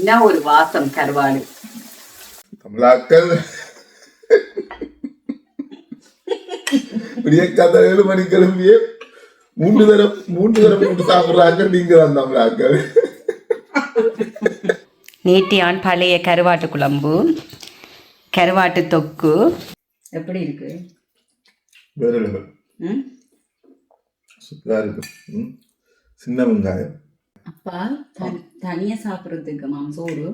என்ன ஒரு வாசம் கருவாடு? தமிழாக்கள். விடிய கதை ஏழு மணி கிளம்பியே மூன்று தரம் மூன்று தரம் போட்டு சாப்பிடுறாங்க நீங்க தான் தமிழாக்கள். நேட்டியான் பழைய கருவாட்டு குழம்பு கருவாட்டு தொக்கு. எப்படி இருக்கு? வேற level. ம்? சூப்பரா இருக்கு. சின்ன வெங்காயம். அப்பா தனி தனியா சாப்பிட்றதுக்கு மாம் சோறு.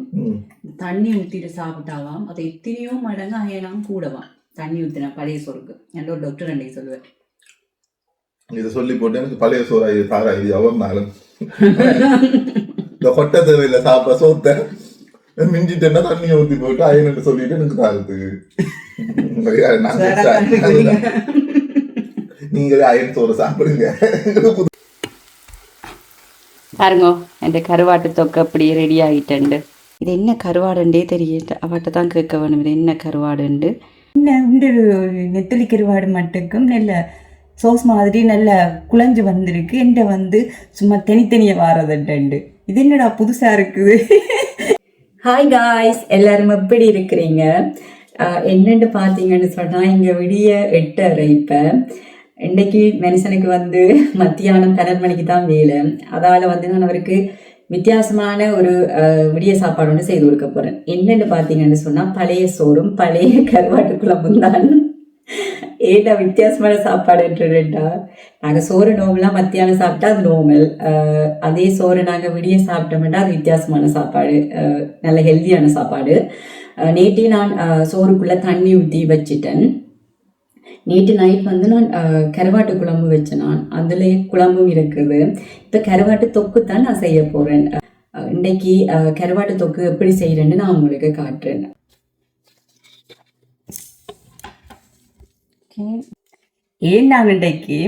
தண்ணி ஊற்றிட்டு சாப்பிட்டாலாம் அது எத்தனையோ மடங்கு அயனாம் கூடவாம். தண்ணி ஊற்றின பழைய சோறுக்கு. என்ற ஒரு டாக்டர் அன்னைக்கு சொல்லுவேன். இதை சொல்லி போட்டு எனக்கு பழைய சோறா இது தாரா இது எவ்வளவு நாளும். இந்த கொட்டை தேவையில்லை சாப்பிட சோத்த. மிஞ்சிட்டேன்னா தண்ணியை ஊத்தி போட்டு அயன்னு சொல்லிட்டு எனக்கு அதுதான். நீங்களே அயன் சோறு சாப்பிடுங்க. பாருங்க என் கருவாட்டு தொக்கு அப்படி ரெடி ஆகிட்டேண்டு இது என்ன கருவாடுண்டே தெரியல அவட்ட தான் கேட்க வேணும். இது என்ன கருவாடுண்டு? இந்த நெத்தலி கருவாடு மட்டுக்கும் நல்ல சோஸ் மாதிரி நல்ல குழஞ்சு வந்திருக்கு. என்கிட்ட வந்து சும்மா தனித்தனியாக வாரதுண்டு இது என்னடா புதுசா இருக்குது? ஹாய் காய்ஸ் எல்லாரும் எப்படி இருக்கிறீங்க? என்னன்னு பார்த்தீங்கன்னு சொன்னால் இங்கே விடிய எட்டரை இப்போ. இன்னைக்கு மனுஷனுக்கு வந்து மத்தியானம் பன்னெண்டு மணிக்கு தான் வேலை. அதால் வந்து நான் அவருக்கு வித்தியாசமான ஒரு விடிய சாப்பாடு ஒன்று செய்து கொடுக்க போகிறேன் என்னன்னு பார்த்தீங்கன்னு சொன்னால் பழைய சோறும் பழைய கருவாட்டு குழம்பும் தான். ஏட்டா வித்தியாசமான சாப்பாடு என்றுட்டா நாங்கள் சோறு நோம்புலாம் மத்தியானம் சாப்பிட்டா அது நோமல் அதே சோறு நாங்கள் விடிய சாப்பிட்டோம்னா அது வித்தியாசமான சாப்பாடு. நல்ல ஹெல்த்தியான சாப்பாடு. நேற்றே நான் சோறுக்குள்ளே தண்ணி ஊற்றி வச்சிட்டேன். நேற்று நைட் வந்து நான் கருவாட்டு குழம்பு வச்சேன் நான். அதுலேயே குழம்பும் இருக்குது. இப்போ கருவாட்டு தொக்கு தான் நான் செய்ய போகிறேன் இன்னைக்கு கருவாட்டு தொக்கு எப்படி செய்கிறேன்னு நான் உங்களுக்கு காட்டுறேன். ஏன் நான் இன்றைக்கு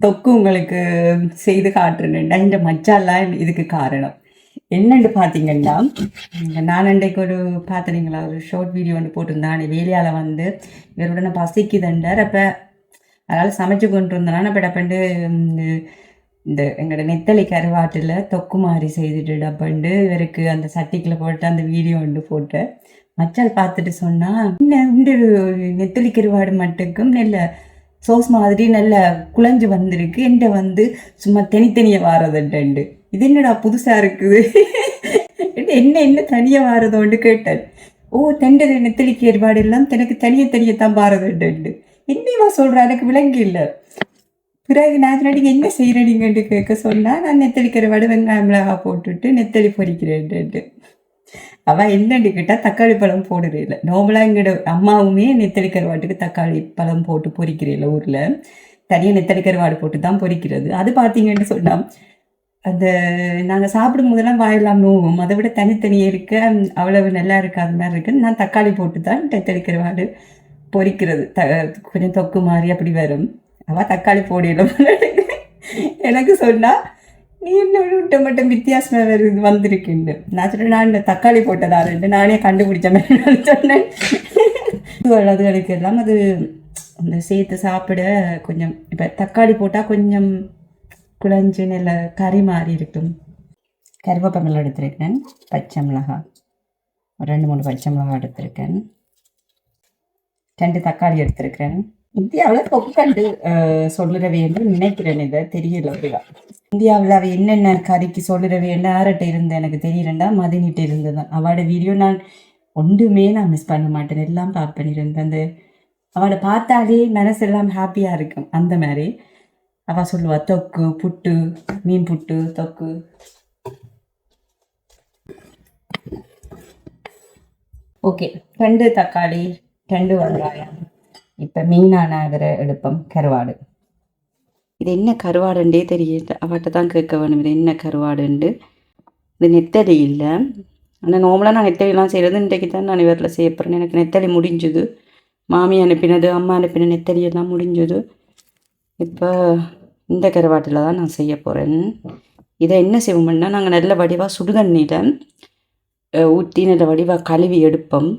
தொக்கு உங்களுக்கு செய்து காட்டுறேன்டா இந்த மச்சாலாம் இதுக்கு காரணம். என்னண்டு பார்த்தீங்கன்னா நான் அன்றைக்கு ஒரு பார்த்துறீங்களா ஒரு ஷார்ட் வீடியோ ஒன்று போட்டிருந்தேன். வேலையால் வந்து இவரோட நான் பசிக்குதுண்டார் அப்போ அதனால் சமைச்சு கொண்டு இருந்தேன் அப்போ டப்பண்டு இந்த எங்களோட நெத்தலி கருவாட்டில் தொக்கு மாதிரி செய்துட்டு டப்பண்டு இவருக்கு அந்த சட்டிக்கில் போட்டு அந்த வீடியோ ஒன்று போட்டேன். மச்சால் பார்த்துட்டு சொன்னால் என்ன இந்த நெத்தலி கருவாடு மட்டுக்கும் இல்லை சோஸ் மாதிரி நல்ல குழஞ்சு வந்திருக்கு. என்கிட்ட வந்து சும்மா தனித்தனியாக வாரதுண்டு இது என்னடா புதுசாக இருக்குது? என்ன என்ன தனியாக வாரதோண்டு கேட்டேன். ஓ தெண்டது நெத்தளிக்கு ஏற்பாடு எல்லாம் தனக்கு தனியை தனியை தான் வாரதுண்டு என்னவா சொல்கிறா எனக்கு விளங்கி இல்லை. பிறகு நான் சொன்னா, என்ன செய்கிறீங்கன்ட்டு கேட்க சொன்னா நான் நெத்தளிக்கிற கருவாடு வெங்காயம் மிளகா போட்டுட்டு நெத்தளி பொரிக்கிறேன்ட்டு. அவ என்னன்னு கேட்டா தக்காளி பழம் போடுறதில்ல நார்மலாக எங்களோட அம்மாவுமே நெத்தலி கருவாட்டுக்கு தக்காளி பழம் போட்டு பொறிக்கிறதில்ல ஊரில். தனியாக நெத்தலி கருவாடு போட்டு தான் பொறிக்கிறது. அது பார்த்தீங்கன்னு சொன்னா அந்த நாங்கள் சாப்பிடும் போதெல்லாம் வாயெல்லாம் நோவும். அதை விட தனித்தனியே இருக்க அவ்வளவு நல்லா இருக்காது மாதிரி இருக்கு நான் தக்காளி போட்டு தான் நெத்தலி கருவாடு பொறிக்கிறது. த கொஞ்சம் தொக்கு மாதிரி அப்படி வரும். அவள் தக்காளி போடியில எனக்கு சொன்னா நீ என்ன விட்ட மட்டும் வித்தியாசமாக வருது வந்திருக்குன்னு? நான் சொன்னேன் நான் இந்த தக்காளி ரெண்டு நானே கண்டுபிடிச்ச மாதிரி சொன்னேன். அதுகளுக்கு எல்லாம் அது அந்த சேர்த்து சாப்பிட கொஞ்சம் இப்போ தக்காளி போட்டால் கொஞ்சம் குழஞ்சு நல்ல கறி மாதிரி இருக்கும். கருவேப்பங்கள் எடுத்திருக்கேன் பச்சை மிளகாய் ஒரு ரெண்டு மூணு பச்சை மிளகாய் எடுத்திருக்கேன். ரெண்டு தக்காளி எடுத்திருக்கிறேன் இந்தியாவில் தொக்கண்டு சொல்லுற என்று நினைக்கிறேன் இதை. தெரியல ஒருவா இந்தியாவில் அவ என்னென்ன கறிக்கு சொல்லுற வேண்டும் யார்கிட்ட இருந்து எனக்கு தெரியலண்டா மதினிட்டு இருந்ததுதான் அவளோட வீடியோ நான் ஒன்றுமே நான் மிஸ் பண்ண மாட்டேன். எல்லாம் பார்ப்பேன் இருந்தேன் அந்த அவளை பார்த்தாலே மனசெல்லாம் ஹாப்பியாக இருக்கும். அந்த மாதிரி. அவள் சொல்லுவா தொக்கு புட்டு மீன் புட்டு தொக்கு. ஓகே ரெண்டு தக்காளி ரெண்டு வெங்காயம். இப்போ மீனான அதில் எடுப்போம் கருவாடு. இது என்ன கருவாடுண்டே தெரியல. அவட்ட தான் கேட்க வேணும். இது என்ன கருவாடுண்டு? இது நெத்தடி இல்லை. ஆனால் நார்மலாக நான் நெத்தடிலாம் செய்கிறது இன்றைக்கு தான் நான் இவரில் செய்ய போகிறேன் எனக்கு நெத்தடி முடிஞ்சுது. மாமி அனுப்பினது அம்மா அனுப்பின நெத்தலி எல்லாம் முடிஞ்சது. இப்போ இந்த கருவாட்டில் தான் நான் செய்ய போகிறேன் இதை என்ன செய்வோம்னா நாங்கள் நல்ல வடிவாக சுடுதண்ணியில் ஊற்றி நல்ல வடிவாக கழுவி எடுப்போம்.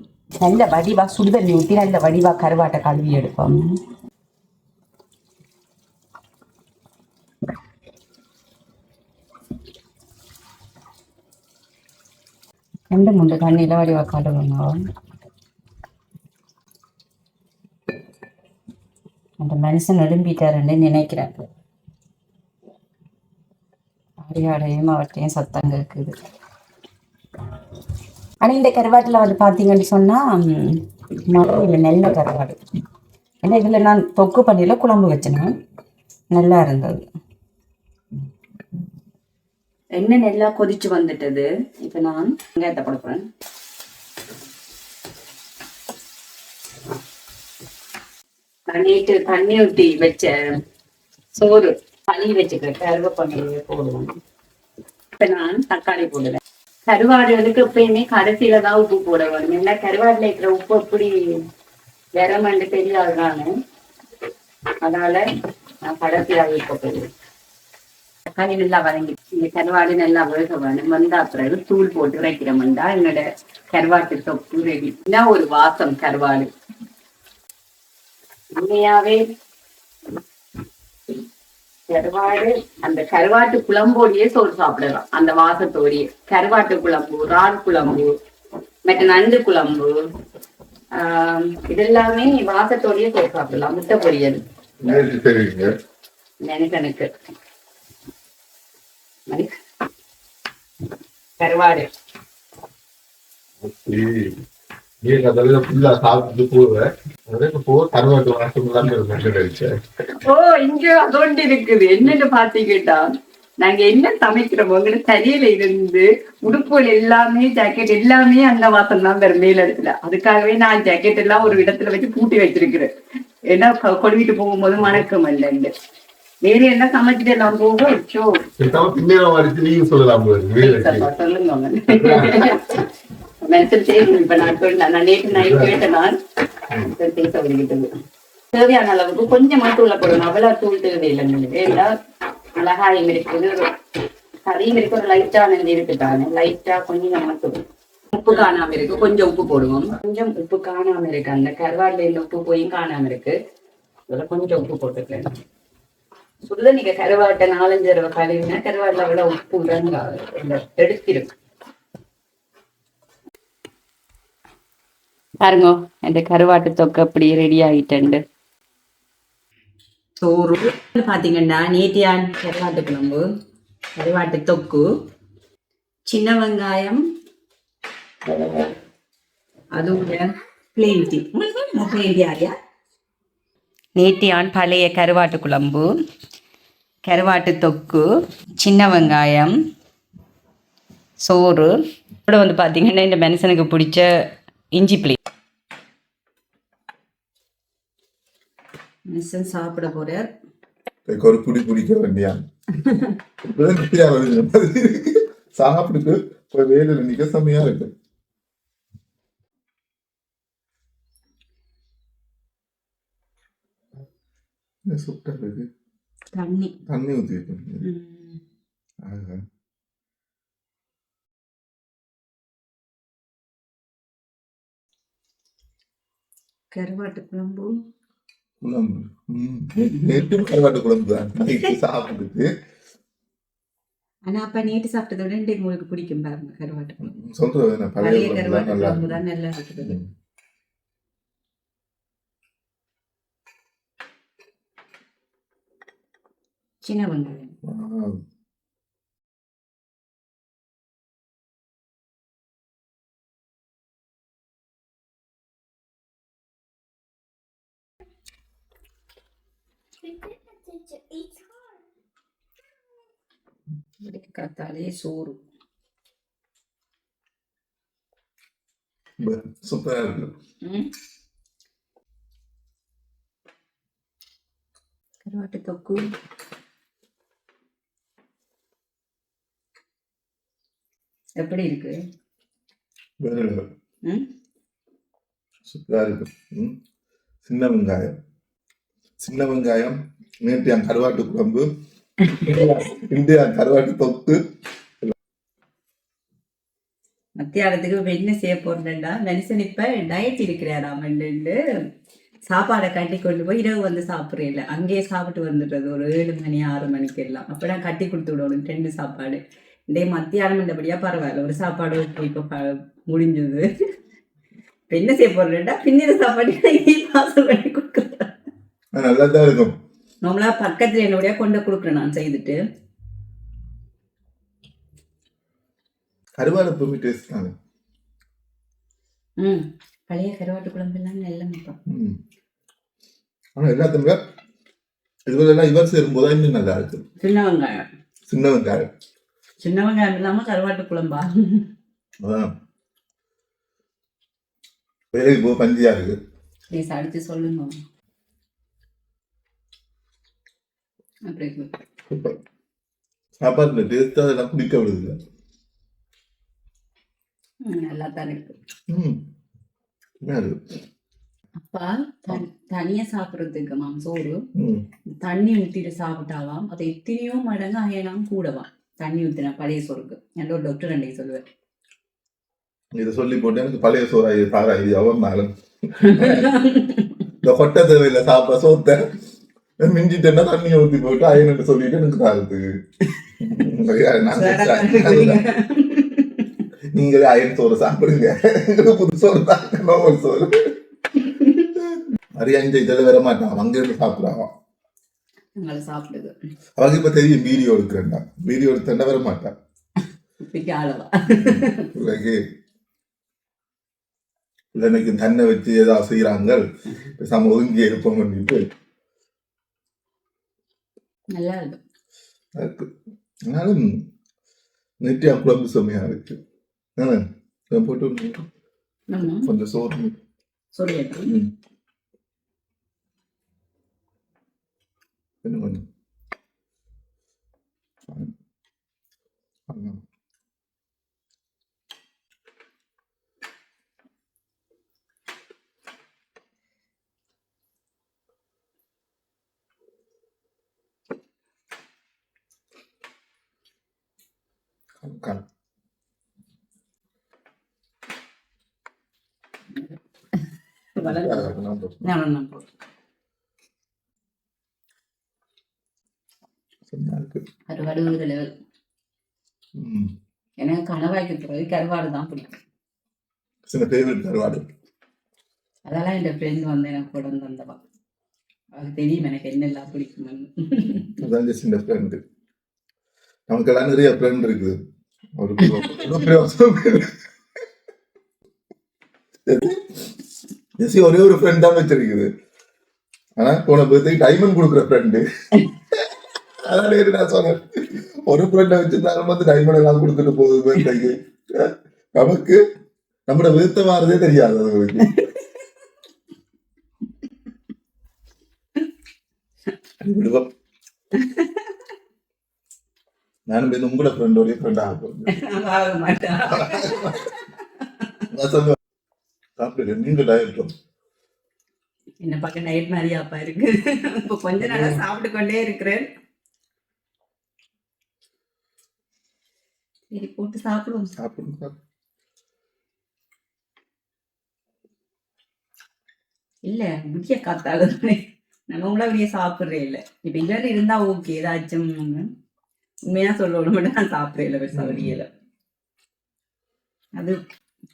நல்ல வடிவா சுடுதண்ணி ஊற்றி நல்ல வடிவா கருவாட்டை கழுவி எடுப்போம். ரெண்டு மூன்று தண்ணியில் வடிவா கழுவுங்க? அந்த மனுஷன் நெடும்பிட்டாருன்னு நினைக்கிறேன். அடியாடையும் அவற்றையும் சத்தம் கேட்குது ஆனால் இந்த கருவாட்டில் வந்து பார்த்தீங்கன்னு சொன்னால் இல்லை நெல்ல கருவாடு. ஏன்னா இதில் நான் தொக்கு பண்ணியில் குழம்பு வச்சினேன் நல்லா இருந்தது. எண்ணெய் நல்லா கொதிச்சு வந்துட்டது. இப்போ நான் வெங்காயத்தை கொடுக்குறேன் தண்ணிட்டு தண்ணி ஊற்றி வச்ச சோறு தண்ணி வச்சுக்கிறேன் கருவேப்பண்ணையை போடுவோம் இப்போ நான் தக்காளி போடுறேன் கருவாடுகளுக்கு எப்பயுமே கடைசியில தான் உப்பு போட வரும் என்ன கருவாடுல இருக்கிற உப்பு எப்படி விரமண்டு தெரியாது நானு அதனால நான் கடைசியில உப்பு போடுவேன். தக்காளி நல்லா வதங்கி இந்த கருவாடு நல்லா வேக வேணும். வந்தா பிறகு தூள் போட்டு வைக்கிற வைக்கிறோம்டா என்னோட கருவாட்டு தொப்பு ரெடி என்ன ஒரு வாசம் கருவாடு. உண்மையாவே கருவாடு அந்த கருவாட்டு குழம்போடையே சோறு சாப்பிடலாம். அந்த வாசத்தோடையே. கருவாட்டு குழம்பு இறால் குழம்பு மற்ற நண்டு குழம்பு ஆஹ் இதெல்லாமே வாசத்தோடையே சோறு சாப்பிடலாம். முட்டை பொரியல். நினைக்கனுக்கு கருவாடு. போ கருவாட்டு வாசம் ஓ இங்க அதோண்டு இருக்குது. என்னன்னு பாத்தீங்கன்னா நாங்க என்ன சமைக்கிறோமோங்கிற தறியில இருந்து உடுப்புகள் எல்லாமே ஜாக்கெட் எல்லாமே அந்த வாசம் தான் வரும் மேல இடத்துல அதுக்காகவே நான் ஜாக்கெட் எல்லாம் ஒரு இடத்துல வச்சு பூட்டி வச்சிருக்கிறேன். ஏன்னா கொழுவிட்டு போகும்போது மணக்கம் இல்லைன்னு வேற என்ன சமைச்சிட்டு எல்லாம் போகும்? சொல்லலாம். சொல்லுங்க மென்சல் செய்யணும் இப்ப நான் சொன்னேன் நான் நேற்று நைட் கேட்டேன் நான். பேச வருகிறது தேவையான அளவுக்கு கொஞ்சமாட்டு உள்ள போடணும். அவ்வளவு தூள் தேவை இல்லைங்க ஏன்னா மிளகாயும் இருக்குது. கறியும் இருக்கு ஒரு லைட்டான இருக்கு தானே. லைட்டா கொஞ்சம் மட்டும். உப்பு காணாம இருக்கு. கொஞ்சம் உப்பு போடுவோம். கொஞ்சம் உப்பு காணாம இருக்கு. அந்த கருவாடுல உப்பு போய் காணாம இருக்கு. இதுல கொஞ்சம் உப்பு போட்டுக்கலாம் சுடுதண்ணிக்கு கருவாட்டை நாலஞ்சு தடவை கழுவினா கருவாடுல அவ்வளவு உப்பு உடங்காது இந்த பாருங்க இந்த கருவாட்டு தொக்கு அப்படி ரெடி ஆகிட்டேன் சோறு பார்த்தீங்கன்னா நேத்தியான் கருவாட்டு குழம்பு கருவாட்டு தொக்கு சின்ன வெங்காயம் அதுவும் பிளேன் டீ பிளேன் டீ ஆரியா? நேத்தியான் பழைய கருவாட்டு குழம்பு கருவாட்டு தொக்கு சின்ன வெங்காயம் சோறு. கூட வந்து பார்த்தீங்கன்னா இந்த மனுஷனுக்கு பிடிச்ச இஞ்சி பிளே. மனுஷன் சாப்பிட போறார். ஒரு புடி பிடிக்க வேண்டியான் இப்பதான் குட்டியா வருது. சாப்பிட்டுட்டு போய் வேலையில நிக்க செம்மையா இருக்கு. சூப்பரா இருக்கு? தண்ணி. தண்ணி ஊத்தி இருக்கு ம். ஆஹா. கருவாட்டு குழம்பு. குழம்பு. நேற்றும் கருவாட்டு குழம்பு தான் சாப்பிட்டுட்டு ஆனா அப்ப நேற்று சாப்பிட்டதை விட இன்றைக்கு உங்களுக்கு பிடிக்கும் பாருங்க கருவாட்டு குழம்பு சொல்றது பழைய கருவாட்டு நல்லா குழம்பு. தான் நல்லா இருக்குது. சின்ன வெங்காயம் காத்தாலே சோறு சூப்பரா இருக்கு. கருவாட்டு தொக்கு எப்படி இருக்கு சூப்பரா இருக்கு. சின்ன வெங்காயம் சின்ன வெங்காயம் நேற்று என் கருவாட்டு குழம்பு இந்தியா கருவாட்டு தொக்கு. மத்தியானத்துக்கு இப்போ என்ன செய்ய போறேன்டா? மனுஷன் இப்ப டயட் இருக்கிறாராம் சாப்பாடை கட்டி கொண்டு போய் இரவு வந்து சாப்பிட்றேன் அங்கேயே சாப்பிட்டு வந்துடுறது ஒரு ஏழு மணி ஆறு மணிக்கு எல்லாம். அப்பதான் கட்டி கொடுத்து விடணும் ரெண்டு சாப்பாடு. டே மத்தியானம் இந்தபடியா பரவாயில்ல. ஒரு சாப்பாடு இப்போ முடிஞ்சது. இப்போ என்ன செய்ய போறேன்டா? பின்னிற சாப்பாடு. பார்சல் பண்ணி கொடுக்க ஆனா நல்லா தான் இருக்கும். நார்மலா பக்கத்துல என்னுடைய கொண்டு கொடுக்குறேன் நான் செய்துட்டு. கருவாடு எப்பவுமே டேஸ்ட் தானே? ம் பழைய கருவாட்டு குழம்பு எல்லாம் நல்ல மிப்பம் ம். ஆனா எல்லாத்தையுமே இதுவெல்லாம் இவர் சேரும்போது இன்னும் நல்லா இருக்கு. சின்ன வெங்காயம். சின்ன வெங்காயம். சின்ன வெங்காயம் இல்லாம கருவாட்டு குழம்பா? வேலைக்கு போக பஞ்சியா இருக்கு. ப்ளீஸ் அடிச்சு சொல்லுங்க. அப்படி இருக்கு. சூப்பர். சாப்பாட்டுல டேஸ்ட் அதெல்லாம் குடிக்க விடுது நல்லா தான் இருக்கு. ம். அப்பா தன்- தனியா சாப்பிடுறதுக்கு மாம் சோறு. தண்ணி ஊத்திட்டு சாப்பிட்டாலாம் அது எத்தனையோ மடங்கு அயனாம் கூடவாம். தண்ணி ஊத்தினா பழைய சோறுக்கு. என்னோட டாக்டர் அன்னைக்கு சொல்லுவேன் இதை சொல்லி போட்டு எனக்கு பழைய சோறா இது தாரா இது அவர்னாலும் இந்த கொட்டை தேவையில்ல சாப்பிட சோத்த. மிஞ்சிட்டேன்னா தண்ணியை ஊத்தி போட்டு அயனுட்டு சொல்லிட்டு எனக்கு தாருது நீங்களே அயன் சோறு சாப்பிடுங்க. புது சோறு தாங்க நோவல் சோறு. நிறைய அஞ்சு இதில் வர மாட்டான். அங்க இருந்து சாப்பிடுறான். அவங்க இப்ப தெரியும் வீடியோ எடுக்கிறேன்டா வீடியோ எடுத்தேன்டா வர மாட்டான். பிள்ளைக்கு தன்னை வச்சு ஏதாவது செய்யறாங்க பேசாம ஒதுங்கி பண்ணிட்டு நல்லா இருக்கு இருக்கு ஆனாலும் நெட்டியா குழம்பு செம்மையா இருக்கு என்ன? இதை போட்டு விடுங்க. ஆமா கொஞ்சம் சோறு சொல்லிடுறேன் ம். இன்னும் கொஞ்சம் ஆமா. காணும், காணும். வளர்ந்து நான் போட்டு- நான் நான் போடுறேன். செம்மையா இருக்கு கருவாடு ஒரு லெவல் ம். எனக்கு கணவாய்க்கு பிறகு கருவாடு தான் பிடிக்கும். சில ஃபேவரட் கருவாடு? அதெல்லாம் என் ஃப்ரெண்ட் வந்து எனக்கு கொண்டு வந்து வந்தவா அது தெரியும் எனக்கு என்னெல்லாம் பிடிக்கும்னு. அதான் இந்த ஃப்ரெண்டு நமக்கெல்லாம் நிறைய ஃப்ரெண்ட் இருக்குது. ஒரு பிரயோசனம் ஒரே ஒரு ஃப்ரெண்ட் தான் வச்சிருக்குது ஆனா போன பர்த்டே டைமண்ட் கொடுக்குற ஃப்ரெண்டு அதான் நான் சொன்னேன் ஒரு ஃப்ரெண்டை வச்சிருந்தாலும் வந்து டைமண்ட் எல்லாம் கொடுத்துட்டு போகுது பர்த்டேக்கு நமக்கு நம்மட விருத்த மாறதே தெரியாது அதுங்களுக்கு விடுவோம் நானும் போய் உங்களோட ஃப்ரெண்டோடைய ஃப்ரெண்ட் ஆக சொல்லுவேன் சாப்பிடுங்க நீங்க டயட்டும் என்ன பார்க்க நைட் மாதிரியாப்பா இருக்கு இப்போ கொஞ்ச நாளா சாப்பிட்டு கொண்டே இருக்கிறேன் சரி போட்டு சாப்பிடுவோம் சாப்பிடுங்க இல்ல முடிய காத்தாகுதானே நான் உங்கள அப்படியே சாப்பிடுறேன் இல்ல இப்ப இல்லன்னு இருந்தா ஓகே ஏதாச்சும் உண்மையா சொல்லணும் மட்டும் நான் சாப்பிடுறேன் இல்ல பெருசா வெளியில அது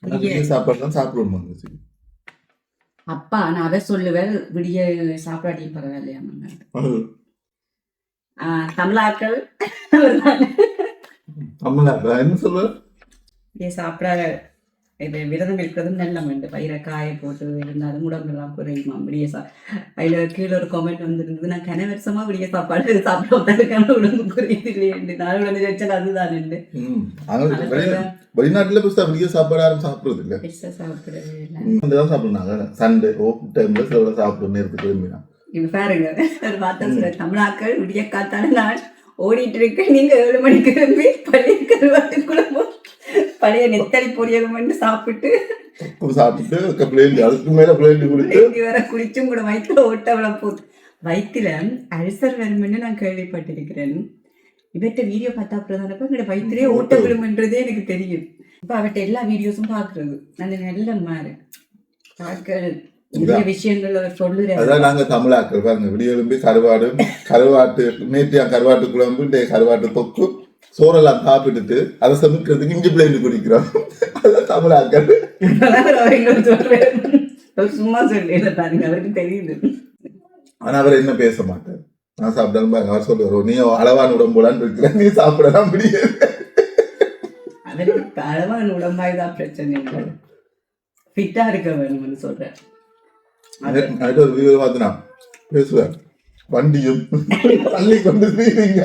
விடிய நிறைய சாப்பாடு தான் சாப்பிடுவோம் சரி அப்பா நான் அவ சொல்லுவேன் விடிய சாப்பிடாட்டியும் பரவாயில்லையா தமிழாக்கள் தமிழா என்ன சொல்ல விடிய சாப்பிடாத. இது விரதம் இருக்கிறதும் நல்ல மண்டு பயிரை காய போட்டு இருந்தாலும் உடம்பெல்லாம் குறையுமா? விடிய சா அதில் கீழே ஒரு கமெண்ட் வந்துருந்தது. நான் கன வருஷமா விடிய சாப்பாடு சாப்பிட உட்காந்து உடம்பு குறையுது இல்லையே நான் உடனே வச்சது அதுதான் உண்டு. வெளிநாட்டுல பெருசா வெளிய சாப்பாடு யாரும் சாப்பிடுறது இல்ல. தான் சாப்பிடுனாங்க சண்டே ஓப் டைம்ல சில சாப்பிடும் நேரத்துக்கு விரும்பினா. இப்ப பாருங்க. வார்த்தை சொல்ல தமிழாக்கள் விடிய காத்தால நான் ஓடிட்டு இருக்கேன். நீங்க ஏழு மணிக்கு கிளம்பி பழைய கருவாட்டு குழம்பும் பழைய நெத்தலி பொரியலும் வந்து சாப்பிட்டு அதுக்கு மேல வேற குளிச்சும் கூட வயிற்றுல ஓட்ட போகுது. வயிற்றுல அல்சர் வரும்னு நான் கேள்விப்பட்டிருக்கிறேன். இவர்கிட்ட வீடியோ பார்த்தா அப்புறம் தானப்ப எங்களோட வயிற்றுலயே ஓட்ட விழுமன்றதே எனக்கு தெரியும். இப்ப அவர்கிட்ட எல்லா வீடியோஸும் பாக்குறது அந்த நல்ல மாறு பார்க்க அதான் நாங்க தமிழாக்கள் பாருங்க. விடிய எழும்பி கருவாடு கருவாட்டு நேற்று கருவாட்டு குழம்பு கருவாட்டு தொக்கு. சோறெல்லாம் சாப்பிட்டுட்டு அதை சமைக்கிறதுக்கு இஞ்சி பிளேண்டு குடிக்கிறோம். அதான் தமிழாக்கள் சும்மா சொல்லல பாருங்க அவருக்கு தெரியுது. ஆனா அவர் என்ன பேச மாட்டார். நான் சாப்பிட்டாலும் பாருங்க அவர் சொல்லுவார் நீ அளவான உடம்போலான்னு இருக்கிற நீ சாப்பிடலாம் முடியாது. அவருக்கு அளவான உடம்பாய்தான் பிரச்சனை. இல்லை ஃபிட்டா இருக்க வேணும்னு சொல்றேன். அதுட்டு ஒரு வீடியோ பார்த்துனா பேசுவார் வண்டியும் தள்ளி கொண்டு போயிருங்க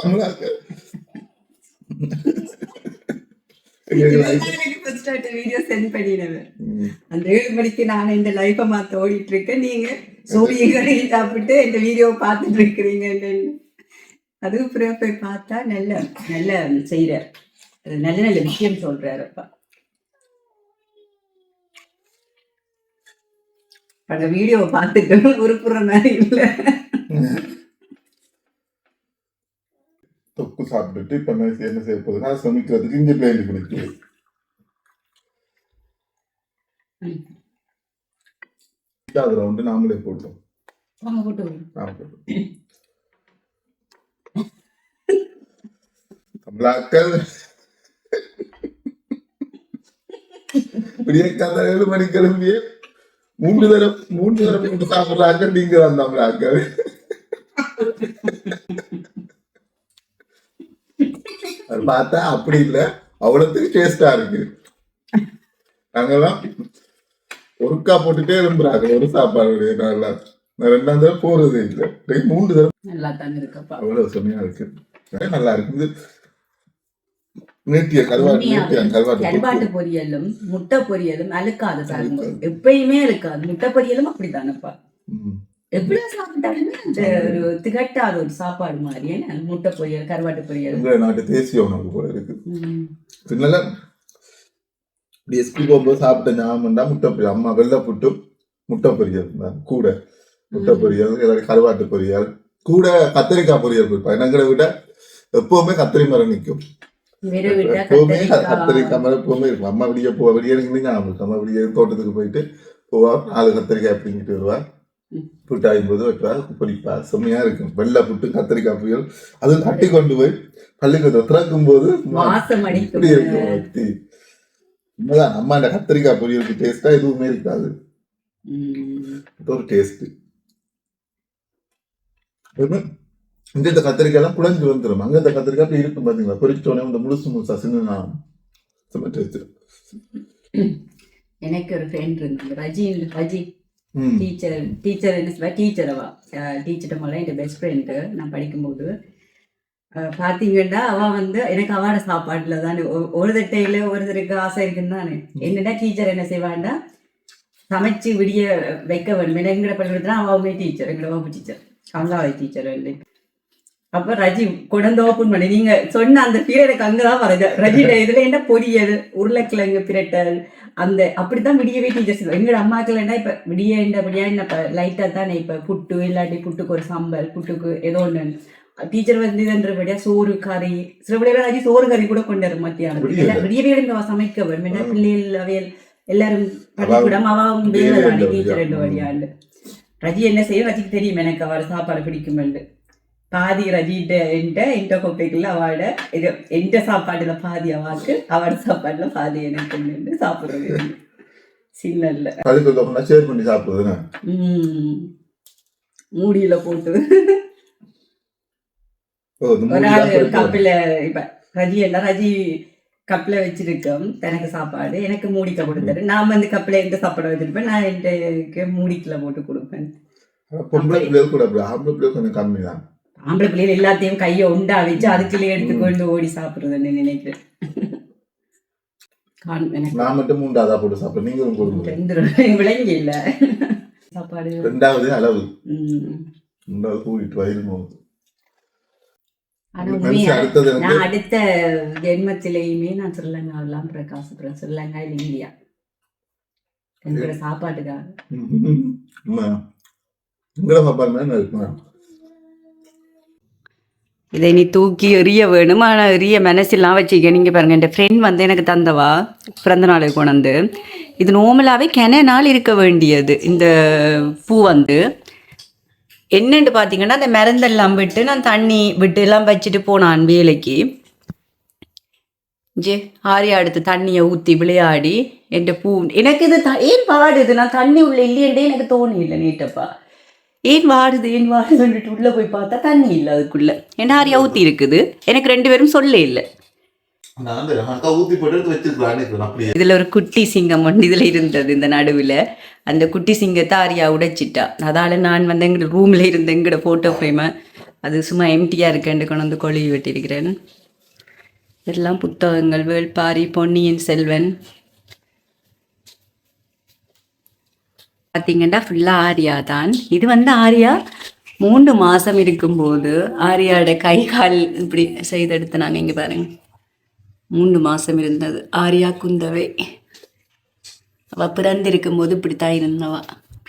தமிழாக்கள் வீடியோ சென்ட் பண்ணிடுவேன். அந்த ஏழு மணிக்கு நான் இந்த லைஃபை மாத்த ஓடிட்டு இருக்கேன் நீங்க சூரியகளை சாப்பிட்டு இந்த வீடியோ பார்த்துட்டு இருக்கிறீங்க அதுவும் பிறகு போய் பார்த்தா நல்ல நல்ல செய்யறார் நல்ல நல்ல விஷயம் சொல்றாரு அப்பா. அந்த வீடியோவை பார்த்துட்டு உருப்புற மாதிரி இல்லை தொக்கு சாப்பிட்டுட்டு இப்ப என்ன செய்ய- போகுதுன்னா சமைக்கிறதுக்கு இஞ்சி பிளேண்டு குடிக்குது அதுல வந்து நாமளே போட்டோம். தமிழாக்கள். இப்படியே கதை ஏழு மணி கிளம்பியே. மூன்று தரம் மூன்று தரம் சாப்பிடுறாங்க நீங்க தான் தமிழாக்கள் அது பார்த்தா அப்படி இல்லை. அவ்வளோத்துக்கு டேஸ்டா இருக்கு. நாங்கெல்லாம் ஒருக்கா போட்டுட்டே இரும்புறாங்க ஒரு சாப்பாடு நல்லா ரெண்டாம் தடவை போறது இல்லை. மூன்று தடவை. நல்லா தானே இருக்கப்பா. அவ்வளவு செம்மையா இருக்கு. நல்லா இருக்கு. இது நீட்டிய கருவாட்டு. பொரியலும் முட்டை பொரியலும் அழுக்காது எப்பயுமே இருக்காது முட்டை பொரியலும் அப்படித்தானப்பா எப்படியும் சாப்பிட்டாலுமே அந்த ஒரு திகட்டாத ஒரு சாப்பாடு மாதிரி என்ன? முட்டை பொரியல் கருவாட்டு பொரியல். நாட்டு தேசிய உணவு போல இருக்கு. பின்னால இப்படி ஸ்கூல் போகும்போது சாப்பிட்ட ஞாபகம்டா முட்டை பொரியல். அம்மா வெள்ளை புட்டும் முட்டை பொரியல் தான் கூட முட்டை பொரியல் ஏதாவது கருவாட்டு பொரியல் கூட கத்திரிக்காய் பொரியல் கொடுப்பாங்க. எங்களை விட எப்பவுமே கத்திரி மரம் நிற்கும் எப்பவுமே கத்தரிக்காய். மரம் எப்பவுமே இருக்கும். அம்மா விடிய போவா விடிய எனக்கு ஞாபகம். அம்மா விடிய தோட்டத்துக்கு போயிட்டு போவா நாலு கத்திரிக்காய் பிடிங்கிட்டு வருவா. ம். புட்டாயும் போது வெட்டுவா பொரிப்பா செம்மையா இருக்கும். வெள்ளை புட்டு கத்திரிக்காய் பொரியல் அதுவும் கட்டி கொண்டு போய் பள்ளிக்கூடத்தை திறக்கும் போது இப்படி இருக்கும். வத்தி. உண்மைதான். அம்மா அந்த கத்திரிக்காய் பொரியலுக்கு டேஸ்டா எதுவுமே இருக்காது. ஒரு டேஸ்ட் இந்த இந்த கத்திரிக்காய் எல்லாம் குழஞ்சு வந்துடும் அங்க இந்த கத்திரிக்காய் அப்படி இருக்கும் பாத்தீங்களா? பொரிச்சோடனே இந்த முழுசு முழுசா சின்ன செம்ம டேஸ்ட் எனக்கு ஒரு ஃப்ரெண்ட் இருந்தாங்க. ரஜி ரஜி. டீச்சர் டீச்சர் என்ன சொல்வா டீச்சரவா டீச்சர்கிட்ட முதல்ல என் பெஸ்ட் ஃப்ரெண்டு நான் படிக்கும்போது பார்த்தீங்கன்னா அவ வந்து எனக்கு அவாட சாப்பாடுல தானே ஒரு தட்டையில ஒருத்தருக்கு ஆசை இருக்குன்னு தானே. என்னடா டீச்சர் என்ன செய்வாண்டா சமைச்சு விடிய வைக்க வேண்டும் ஏன்னா எங்கட பள்ளிக்கூடத்துல அவமே டீச்சர் எங்களோட டீச்சர் கமலாவை டீச்சர் வந்து அப்ப ரஜி கொண்டு ஓப்பன் பண்ணி நீங்க சொன்ன அந்த பீரியட் எனக்கு அங்கதான் வருது. ரஜிட இதுல என்ன பொரியல்? உருளைக்கிழங்கு பிரட்டல். அந்த அப்படித்தான் விடியவே டீச்சர்ஸ் எங்களோட அம்மாக்கள் என்ன இப்ப விடிய என்னபடியா என்ன இப்ப லைட்டா தானே இப்ப புட்டு இல்லாட்டி புட்டுக்கு ஒரு சாம்பல் புட்டுக்கு ஏதோ ஒண்ணு. டீச்சர் வந்து இதுன்றபடியா சோறு கறி சில பிள்ளைகள் ராஜி சோறு கறி கூட கொண்டு வரும் மத்தியானம் விடியவே இருந்து சமைக்க வரும். என்ன. பிள்ளைகள் அவையல் எல்லாரும் பள்ளிக்கூடம் அவ வேலை டீச்சர் ரெண்டு. வழியாண்டு. ரஜி என்ன செய்யும் ரஜிக்கு தெரியும் எனக்கு அவள் சாப்பாடு பிடிக்குமெண்டு பாதி ரஜிட்ட என்கிட்ட கொப்பைக்குள்ள அவட இது எந்த சாப்பாடுல பாதி அவாக்கு அவட சாப்பாடுல பாதி எனக்கு சாப்பிடுறது. சின்னல்ல அதுக்கு அப்புறம் ஷேர் பண்ணி சாப்பிடுறதுன்னு உம் மூடியில போட்டு. ஒரு ஆள் சாப்பிடுறது. கப்பில இப்ப ரஜி எல்லாம் ரஜி கப்பில வச்சிருக்கோம். தனக்கு சாப்பாடு. எனக்கு மூடிக்க கொடுத்தாரு நான் வந்து கப்பில எந்த சாப்பாடு வச்சிருப்பேன்? நான் என்கிட்ட மூடிக்குள்ள போட்டு கொடுப்பேன். பொம்பளை பிள்ளைகள் கூட ஆம்பளை பிள்ளைகள் கொஞ்சம் கம்மி தான் ஆம்பளை பிள்ளைகள் எல்லாத்தையும் கையை உண்டா வச்சு அதுக்குள்ளே எடுத்துக்கொண்டு ஓடி சாப்பிடுறதுன்னு நினைக்கிறேன். நான் மட்டும் மூண்டாதா போட்டு நீங்களும் விளங்கி இல்ல. சாப்பாடு. ரெண்டாவது அளவு. ரெண்டாவது கூட்டிட்டு வயிறு நான் அடுத்த ஜென்மத்திலேயுமே நான் ஸ்ரீலங்காவெல்லாம் பிரகாசப்படுறேன் ஸ்ரீலங்கா இல்ல இந்தியா. சாப்பாட்டுக்காக. உங்களை சாப்பாடு மாதிரி இருக்குமா இதை நீ தூக்கி எறிய வேணும். ஆனால் எறிய மனசெல்லாம் வச்சுக்க. நீங்கள் பாருங்கள் என் ஃப்ரெண்ட் வந்து எனக்கு தந்தவா? பிறந்த நாளுக்கு கொண்டு இது நார்மலாகவே கென நாள் இருக்க வேண்டியது. இந்த பூ வந்து. என்னன்னு பார்த்தீங்கன்னா அந்த மருந்தெல்லாம் விட்டு நான் தண்ணி விட்டு எல்லாம் வச்சுட்டு போனான் வேலைக்கு. ஜே ஆரியா எடுத்து தண்ணியை ஊற்றி விளையாடி என் பூ எனக்கு இது த ஏன் பாடுது நான் தண்ணி உள்ள இல்லையென்றே எனக்கு தோணி இல்லை நீட்டப்பா. ஏன் வாடுது ஏன் வாடுதுன்னுட்டு உள்ளே போய் பார்த்தா தண்ணி இல்லை அதுக்குள்ள. என் ஆரியா ஊற்றி இருக்குது. எனக்கு ரெண்டு பேரும் சொல்ல இல்லை. போட்டு இதில் ஒரு குட்டி சிங்கம் ஒன்று இதில் இருந்தது இந்த நடுவில். அந்த குட்டி சிங்கத்தை ஆரியா உடைச்சிட்டா. அதால் நான் வந்து எங்களோட ரூமில் இருந்த எங்களோட ஃபோட்டோ ஃப்ரேமை அது சும்மா எம்டியாக இருக்கேன் கொண்டு வந்து கொழுவி வெட்டியிருக்கிறேன் எல்லாம் புத்தகங்கள் வேள்பாரி பொன்னியின் செல்வன். பார்த்தீங்கன்னா ஃபுல்லாக ஆரியா தான். இது வந்து ஆரியா மூன்று மாதம் இருக்கும்போது ஆரியாவோட கை கால் இப்படி செய்தெடுத்து நாங்கள் இங்கே பாருங்க. மூன்று மாதம் இருந்தது. ஆரியா குந்தவை. அவள் பிறந்திருக்கும் போது இப்படித்தான் இருந்தவா.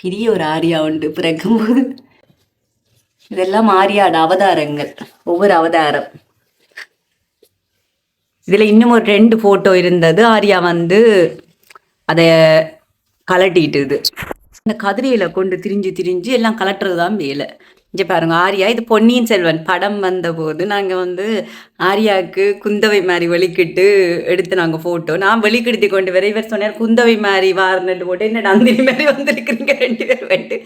பெரிய ஒரு ஆரியா உண்டு பிறக்கும்போது. இதெல்லாம் ஆரியாட அவதாரங்கள். ஒவ்வொரு அவதாரம். இதில் இன்னும் ஒரு ரெண்டு ஃபோட்டோ இருந்தது. ஆரியா வந்து அதை கலட்டிட்டுது இந்த கதிரையில கொண்டு திரிஞ்சு திரிஞ்சு எல்லாம் கலட்டுறது தான் வேலை. இங்கே பாருங்க ஆரியா இது பொன்னியின் செல்வன். படம் வந்தபோது நாங்கள் வந்து ஆரியாவுக்கு குந்தவை மாதிரி வெளிக்கிட்டு எடுத்து நாங்கள் ஃபோட்டோ நான் வெளிக்கிடுத்தி கொண்டு வர இவர் சொன்னார் குந்தவை மாதிரி வாரணுட்டு போட்டு என்ன நந்தினி மாதிரி வந்திருக்கிறீங்க ரெண்டு பேர் வந்துட்டு.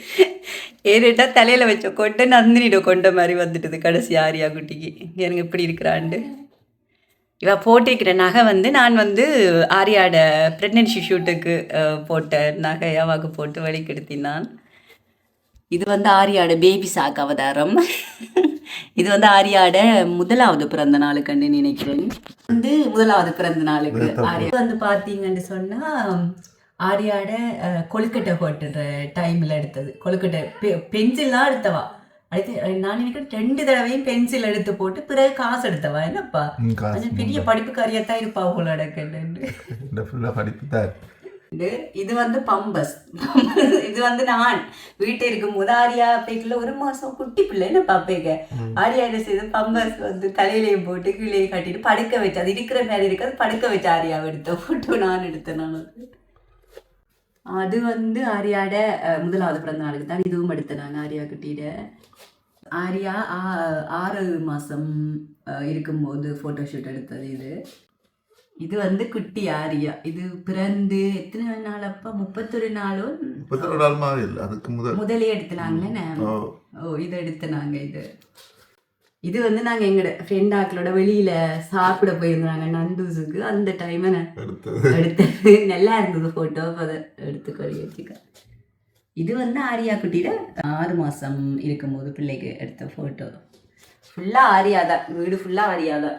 ஏறிட்டா தலையில் வச்ச கொண்டு நந்தினியிட கொண்ட மாதிரி வந்துட்டுது கடைசி ஆரியா குட்டிக்கு. எனக்கு இப்படி இருக்கிறாண்டு. இவ போட்டிருக்கிற நகை வந்து நான் வந்து ஆரியாட ப்ரெக்னென்சி ஷூட்டுக்கு போட்ட நகை அவாக்கு போட்டு வெளிக்கெடுத்தினான். இது வந்து ஆரியாட பேபி சாக் அவதாரம். இது வந்து ஆரியாட முதலாவது பிறந்த நாளுக்கு நினைக்கிறேன். வந்து முதலாவது பிறந்த நாளுக்கு. ஆரியா வந்து பார்த்தீங்கன்னு சொன்னா ஆரியாட கொழுக்கட்டை போட்டுற டைமில் எடுத்தது. கொழுக்கட்டை பெ பென்சில்லாம் எடுத்தவா. அடுத்து நான் நினைக்கிறேன் ரெண்டு தடவையும் பென்சில் எடுத்து போட்டு பிறகு காசு எடுத்தவா? என்னப்பா? கொஞ்சம் பெரிய படிப்புக்காரியா தான் இருப்பா உங்களோட கண்டு இந்த ஃபுல்லா படிப்பு தான் இது வந்து பம்பஸ். இது வந்து நான். வீட்டில் இருக்கும்போது ஆரியா பேக்கில் ஒரு மாசம் குட்டி பிள்ளை. என்ன பாப்பேங்க ஆரியா என்ன செய்து? பம்பஸ் வந்து தலையிலையும் போட்டு கீழே கட்டிட்டு படுக்க வச்சு அது இருக்கிற மாதிரி இருக்காது படுக்க வச்சு ஆரியாவை எடுத்த ஃபோட்டோ நான் எடுத்தேன் நான். அது. வந்து ஆரியாட முதலாவது பிறந்த நாளுக்கு தான் இதுவும் எடுத்தேன் நான் ஆரியா குட்டியிட ஆரியா ஆ- ஆறு மாதம் இருக்கும்போது ஃபோட்டோ ஷூட் எடுத்தது இது. இது வந்து குட்டி ஆரியா. இது பிறந்து எத்தனை நாள் அப்பா? முப்பத்தொரு நாளும் முப்பத்தி நாள் மாதிரி இல்லை அதுக்கு முதல். முதலே எடுத்துனாங்களே ஓ, ஓ இது எடுத்துனாங்க இது. இது வந்து நாங்கள் எங்களோட ஃப்ரெண்ட் ஆக்களோட வெளியில சாப்பிட போயிருந்தாங்க நந்தூஸுக்கு. அந்த டைமை எடுத்தது. நல்லா இருந்தது ஃபோட்டோ அதை எடுத்து வச்சுக்க இது வந்து ஆரியா குட்டியில ஆறு மாசம் இருக்கும்போது பிள்ளைக்கு எடுத்த ஃபோட்டோ ஃபுல்லாக ஆரியா தான் வீடு ஃபுல்லாக ஆரியா தான்